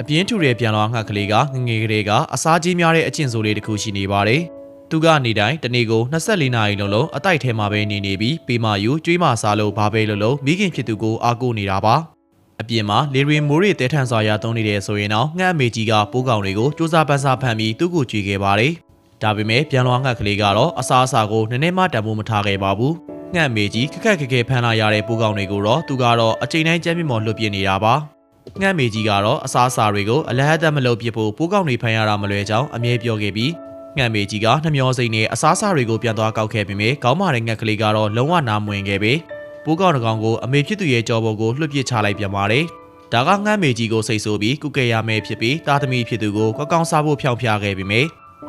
အပြင်းထူတဲ့ပြန်လွှားငှက်ကလေးကငငယ်ကလေးကအစားကြီးများတဲ့အကျင့်ဆိုလေးတစ်ခုရှိနေပါတယ်။သူကနေတိုင်းတနေ့ကို24နာရီလုံးလုံးအတိုက်ထဲမှာပဲနေနေပြီးပေးမယူကျွေးမစားလို့ဘာပဲလို့လို့မိခင်ဖြစ်သူကိုအားကိုးနေတာပါ။အပြင်မှာလေရီမိုးရီတဲထန်စွာရသုံးနေတယ်ဆိုရင်တော့ငှက်အမေကြီးကပိုးကောင်တွေကိုစူးစမ်းပန်းစားဖန်ပြီးသူ့ကိုကြွေခဲ့ပါတယ်။ဒါပေမဲ့ပြန်လွှားငှက်ကလေးကတော့အစားအစာကိုနည်းနည်းမှတန်ဖိုးမထားခဲ့ပါဘူး။ငှက်အမေကြီးခက်ခက်ခက်ခဲဖန်လာရတဲ့ပိုးကောင်တွေကိုတော့သူကတော့အချိန်တိုင်းကြမ်းမြင့်မော်လွတ်ပြနေတာပါ။ ငှက်မေကြီးကတော့အစားအစာတွေကိုအလဟတ်တက်မလုပ်ပြဖို့ပိုးကောင်းတွေဖန်ရတာမလွယ်ကြောင်းအမြဲပြောခဲ့ပြီးငှက်မေကြီးကနှမျောစိမ့်နဲ့အစားအစာတွေကိုပြန်သွားကောက်ခဲ့ပြီးမြဲကောင်းမာတဲ့ငှက်ကလေးကတော့လုံးဝနားမဝင်ခဲ့ပြီးပိုးကောင်းတစ်ကောင်ကိုအမေဖြစ်သူရဲ့ကြောပေါ်ကိုလွှတ်ပစ်ချလိုက်ပြန်ပါတယ်။ဒါကငှက်မေကြီးကိုစိတ်ဆိုးပြီးကုကဲရမယ်ဖြစ်ပြီးတာသမီဖြစ်သူကိုကောက်ကောင်းစားဖို့ဖြောင်းပြခဲ့ပြီးမြဲ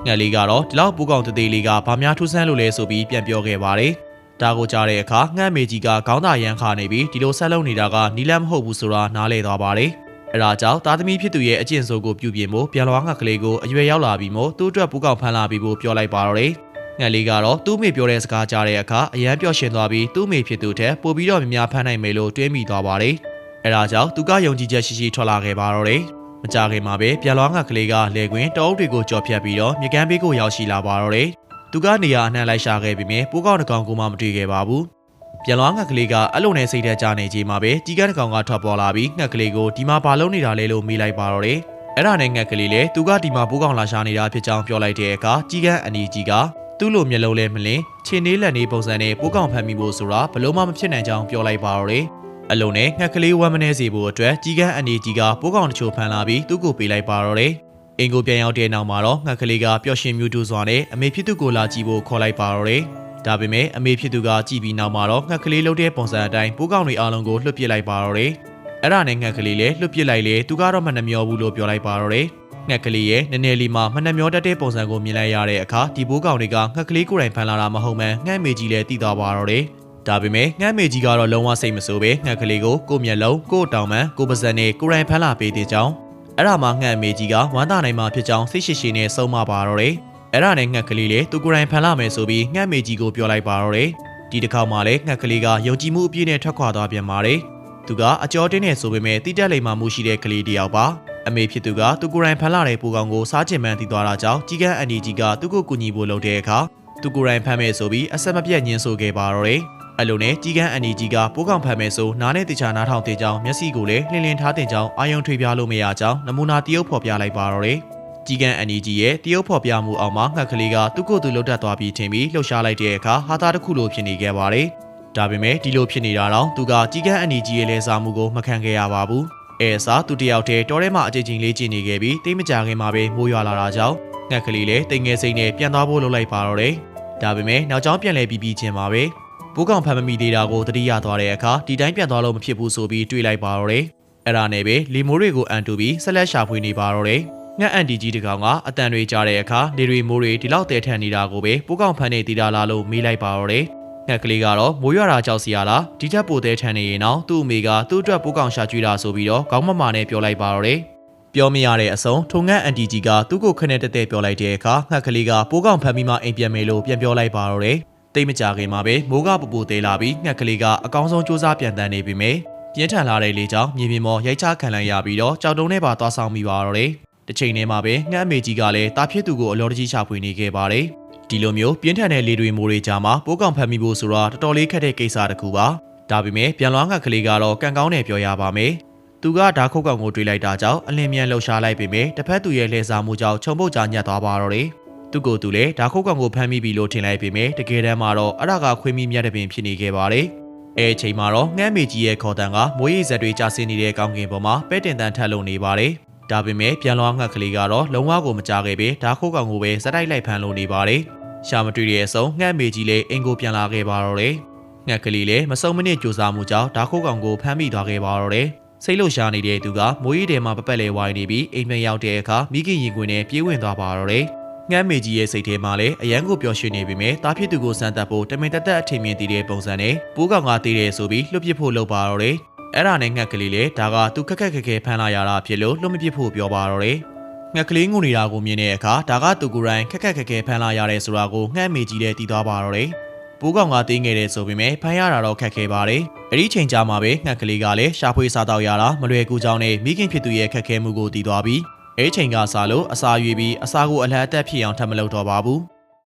ငှက်လေးကတော့ဒီလောက်ပိုးကောင်းတသေးလေးကဘာများထူးဆန်းလို့လဲဆိုပြီးပြန်ပြောခဲ့ပါတယ်။ ဒါကိုကြားတဲ့အခါငှက်မေကြီးကခေါင်းသာရန်ခါနေပြီးဒီလိုဆက်လုပ်နေတာကနီလန်းမဟုတ်ဘူးဆိုတာနားလည်သွားပါတယ်။အဲဒါကြောင့်သားသမီးဖြစ်သူရဲ့အကျင့်ဆိုးကိုပြုပြင်ဖို့ပြန်လွှားငှက်ကလေးကိုအရွယ်ရောက်လာပြီးမို့သူ့အတွက်ပူကောက်ဖမ်းလာပြီးဖို့ပြောလိုက်ပါတော့တယ်။ငှက်လေးကတော့သူ့မိပြောတဲ့စကားကြားတဲ့အခါအရန်ပျော့ရှင်သွားပြီးသူ့မိဖြစ်သူထက်ပိုပြီးတော့များများဖမ်းနိုင်မယ်လို့တွေးမိသွားပါတယ်။အဲဒါကြောင့်သူကယုံကြည်ချက်ရှိရှိထွက်လာခဲ့ပါတော့တယ်။မကြခင်မှာပဲပြန်လွှားငှက်ကလေးကလေကွင်းတောအုပ်တွေကိုကြော်ဖြတ်ပြီးတော့မြေကမ်းဘေးကိုရောက်ရှိလာပါတော့တယ်။ သူကနေရာအနှံ့လိုက်ရှာခဲ့ပြီးမြဲပိုးကောင်းတစ်ကောင်ကိုမှမတွေ့ခဲ့ပါဘူး။ပြန်လွှားငှက်ကလေးကအလုံးနဲ့စိတ်ထဲကြနေချိန်မှာပဲကြီးကန်းတစ်ကောင်ကထွက်ပေါ်လာပြီးငှက်ကလေးကိုဒီမှာဘာလုပ်နေတာလဲလို့မေးလိုက်ပါတော့တယ်။အဲ့ဒါနဲ့ငှက်ကလေးလည်းသူကဒီမှာပိုးကောင်းလာရှာနေတာဖြစ်ကြောင်းပြောလိုက်တဲ့အခါကြီးကန်းအနီကြီးကသူ့လိုမျက်လုံးလဲမလင်းခြေနေလက်နေပုံစံနဲ့ပိုးကောင်းဖမ်းမိဖို့ဆိုတာဘလို့မှမဖြစ်နိုင်ကြောင်းပြောလိုက်ပါတော့တယ်။အလုံးနဲ့ငှက်ကလေးဝမ်းမနေစေဖို့အတွက်ကြီးကန်းအနီကြီးကပိုးကောင်းတချို့ဖမ်းလာပြီးသူ့ကိုပေးလိုက်ပါတော့တယ်။ အင်ကိုပြန်ရောက်တဲ့နောက်မှာတော့ငှက်ကလေးကပျော်ရွှင်မြူးတူစွာနဲ့အမေဖြစ်သူကိုလာကြည့်ဖို့ခေါ်လိုက်ပါတော့တယ်။ဒါပေမဲ့အမေဖြစ်သူကကြည့်ပြီးနောက်မှာတော့ငှက်ကလေးလှုပ်တဲ့ပုံစံအတိုင်းပိုးကောင်တွေအားလုံးကိုလွှတ်ပစ်လိုက်ပါတော့တယ်။အဲ့ဒါနဲ့ငှက်ကလေးလည်းလွှတ်ပစ်လိုက်လေသူကတော့မနှမျောဘူးလို့ပြောလိုက်ပါတော့တယ်။ငှက်ကလေးရဲ့နည်းနည်းလေးမှမနှမျောတတ်တဲ့ပုံစံကိုမြင်လိုက်ရတဲ့အခါဒီပိုးကောင်တွေကငှက်ကလေးကိုယ်တိုင်ဖန်လာတာမဟုတ်မှန်ငှက်မေကြီးလည်းတည်သွားပါတော့တယ်။ဒါပေမဲ့ငှက်မေကြီးကတော့လုံးဝစိတ်မဆိုးပဲငှက်ကလေးကိုကိုယ့်မျက်လုံးကိုယ့်တောင်ပံကိုယ့်ပါးစပ်နဲ့ကိုယ်တိုင်ဖမ်းလာပေးတဲ့ကြောင်း အဲ့ဒါမှငှက်မေကြီးကဝမ်းသာနိုင်မှာဖြစ်ကြောင်းစိတ်ရှိရှိနဲ့ဆုံးမပါတော့တယ်အဲ့ဒါနဲ့ငှက်ကလေးလည်းသူကိုယ်တိုင်ဖမ်းလာမယ်ဆိုပြီးငှက်မေကြီးကိုပြောလိုက်ပါတော့တယ်ဒီတစ်ခေါက်မှလည်းငှက်ကလေးကယုံကြည်မှုအပြည့်နဲ့ထွက်ခွာသွားပြန်ပါတယ်သူကအကျော်တင်းနေဆိုပေမဲ့တိတက်လိမ်မှမှုရှိတဲ့ကလေးတစ်ယောက်ပါအမေဖြစ်သူကသူကိုယ်တိုင်ဖမ်းလာတဲ့ပူကောင်ကိုစားချင်မှန်းသိသွားတာကြောင့်ကြီးကန်းအန်ဒီကြီးကသူ့ကိုကူညီဖို့လုပ်တဲ့အခါသူကိုယ်တိုင်ဖမ်းမယ်ဆိုပြီးအဆက်မပြတ်ညှင်းဆိုခဲ့ပါတော့တယ် အလုံးနဲ့ကြီးကန်းအန်ဒီကြီးကပိုးကောင်ဖမ်းမယ်ဆိုနားနဲ့တခြားနားထောင်တင်ကြောင်းမျက်စိကိုလည်းလှင်လင်းထားတင်ကြောင်းအာယုံထွေပြလို့မရကြောင်းနမူနာတရုပ်ဖော်ပြလိုက်ပါတော့တယ်။ကြီးကန်းအန်ဒီကြီးရဲ့တရုပ်ဖော်ပြမှုအောင်မှာငှက်ကလေးကသူ့ကိုယ်သူလှုပ်တတ်သွားပြီးထင်ပြီးလှုပ်ရှားလိုက်တဲ့အခါဟာတာတစ်ခုလိုဖြစ်နေခဲ့ပါတယ်။ဒါပေမဲ့ဒီလိုဖြစ်နေတာတော့သူကကြီးကန်းအန်ဒီကြီးရဲ့လဲစားမှုကိုမခံခဲ့ရပါဘူး။အဲအစားသူတယောက်တည်းတောထဲမှာအကြိမ်ကြိမ်လေးကြည့်နေခဲ့ပြီးတိတ်မကြခင်မှာပဲမိုးရွာလာတာကြောင့်ငှက်ကလေးလည်းတိမ်ငယ်စိမ့်နဲ့ပြန်သွားဖို့လုပ်လိုက်ပါတော့တယ်။ဒါပေမဲ့နောက်ကျောင်းပြန်လဲပြီးပြီးချင်းပါပဲ။ ပိုးကောင်ဖမ်းမမိသေးတာကိုတတိယသွားတဲ့အခါဒီတိုင်းပြန်သွားလို့မဖြစ်ဘူးဆိုပြီးတွေးလိုက်ပါတော့တယ်။အဲ့ဒါနဲ့ပဲလီမိုးတွေကိုအန်တူပြီးဆက်လက်ရှာဖွေနေပါတော့တယ်။ငှက်အန်တီကြီးတကောင်ကအတန်တွေကြားတဲ့အခါလေတွေမိုးတွေဒီလောက်တဲထန်နေတာကိုပဲပိုးကောင်ဖမ်းနေသေးတာလားလို့မေးလိုက်ပါတော့တယ်။ငှက်ကလေးကတော့မိုးရွာတာကြောက်စီရလားဒီချက်ပိုတဲထန်နေရင်တော့သူ့အမေကသူ့အတွက်ပိုးကောင်ရှာကြွေးတာဆိုပြီးတော့ခေါင်းမမာနဲ့ပြောလိုက်ပါတော့တယ်။ပြောမရတဲ့အစုံထုံငန်းအန်တီကြီးကသူ့ကိုခနဲ့တက်တက်ပြောလိုက်တဲ့အခါငှက်ကလေးကပိုးကောင်ဖမ်းပြီးမှအိမ်ပြန်မယ်လို့ပြန်ပြောလိုက်ပါတော့တယ်။ တိတ်မကြခင်မှာပဲမိုးကပူပူသေးလာပြီးငှက်ကလေးကအကောင်းဆုံးစူးစမ်းပြန်တန်းနေပြီမေပြင်းထန်လာတဲ့လေကြောင့်မြေပြင်ပေါ်ရိုက်ချခံလိုက်ရပြီးတော့ကြောက်တုံးနဲ့ပါသွားဆောင်မိပါတော့တယ်။တစ်ချိန်တည်းမှာပဲငှက်အမေကြီးကလည်းတာဖြစ်သူကိုအလောတကြီးရှာဖွေနေခဲ့ပါတယ်။ဒီလိုမျိုးပြင်းထန်တဲ့လေတွေမိုးတွေကြားမှာပိုးကောင်ဖမ်းမိဖို့ဆိုတာတော်တော်လေးခက်တဲ့ကိစ္စတစ်ခုပါ။ဒါပေမဲ့ပြန်လွှားငှက်ကလေးကတော့ကံကောင်းတယ်ပြောရပါမယ်။သူကဓာတ်ခုတ်ကောင်ကိုတွေးလိုက်တာကြောင့်အလင်းမြန်လှုပ်ရှားလိုက်ပေမဲ့တစ်ဖက်သူရဲ့လှည့်စားမှုကြောင့်ခြုံပုတ်ကြညက်သွားပါတော့တယ်။ သူကိုယ်သူလည်းဓာတ်ခုတ်ကောင်ကိုဖမ်းမိပြီလို့ထင်လိုက်ပေမဲ့တကယ်တမ်းမှာတော့အရကခွေးမိမြတ်တဲ့ပင်ဖြစ်နေခဲ့ပါတယ်။အဲအချိန်မှာတော့ငှမ်းမေကြီးရဲ့ခေါ်တန်ကမိုးရိပ်ဇက်တွေကျဆင်းနေတဲ့ကောင်းကင်ပေါ်မှာပဲတင်တန်ထက်လုံနေပါတယ်။ဒါပေမဲ့ပြန်လွှားငှက်ကလေးကတော့လုံးဝကိုမကြခဲ့ပဲဓာတ်ခုတ်ကောင်ကိုပဲစက်တိုက်လိုက်ဖမ်းလို့နေပါတယ်။ရှာမတွေ့တဲ့အစုံငှမ်းမေကြီးလည်းအင်ကိုပြန်လာခဲ့ပါတော့တယ်။ငှက်ကလေးလည်းမစုံမနစ်ကြိုးစားမှုကြောင့်ဓာခုတ်ကောင်ကိုဖမ်းမိသွားခဲ့ပါတော့တယ်။စိတ်လှုပ်ရှားနေတဲ့သူကမိုးရီထဲမှာပပက်လဲဝိုင်းနေပြီးအိမ်ပြန်ရောက်တဲ့အခါမိခင်ရင်ခွင်နဲ့ပြေးဝင်သွားပါတော့တယ်။ ငှမ်းမေကြီးရဲ့စိတ်ထဲမှာလည်းအယံကိုပျော်ရွှင်နေပေမဲ့တားဖြစ်သူကိုစမ်းသပ်ဖို့တမင်တသက်အထင်မြင်သေးတဲ့ပုံစံနဲ့ပိုးကောင်ကသေးတယ်ဆိုပြီးလွတ်ပစ်ဖို့လုပ်ပါတော့တယ်။အဲ့ဒါနဲ့ငှက်ကလေးလည်းဒါကသူခက်ခက်ခဲခဲဖမ်းလာရတာဖြစ်လို့လွတ်မပစ်ဖို့ပြောပါတော့တယ်။ငှက်ကလေးငုံနေတာကိုမြင်တဲ့အခါဒါကသူကိုယ်တိုင်ခက်ခက်ခဲခဲဖမ်းလာရတယ်ဆိုတာကိုငှမ်းမေကြီးလည်းသိသွားပါတော့တယ်။ပိုးကောင်ကတင်းငယ်တယ်ဆိုပေမဲ့ဖမ်းရတာတော့ခက်ခဲပါတယ်။အဲဒီချိန်ကြာမှာပဲငှက်ကလေးကလည်းရှာဖွေစားတော့ရတာမလွယ်ကူကြောင်းနဲ့မိခင်ဖြစ်သူရဲ့ခက်ခဲမှုကိုတည်သွားပြီး အဲချိန်ကစားလို့အစာရွေပြီးအစာကိုအလတ်အတက်ဖြစ်အောင်ထပ်မလုပ်တော့ပါဘူး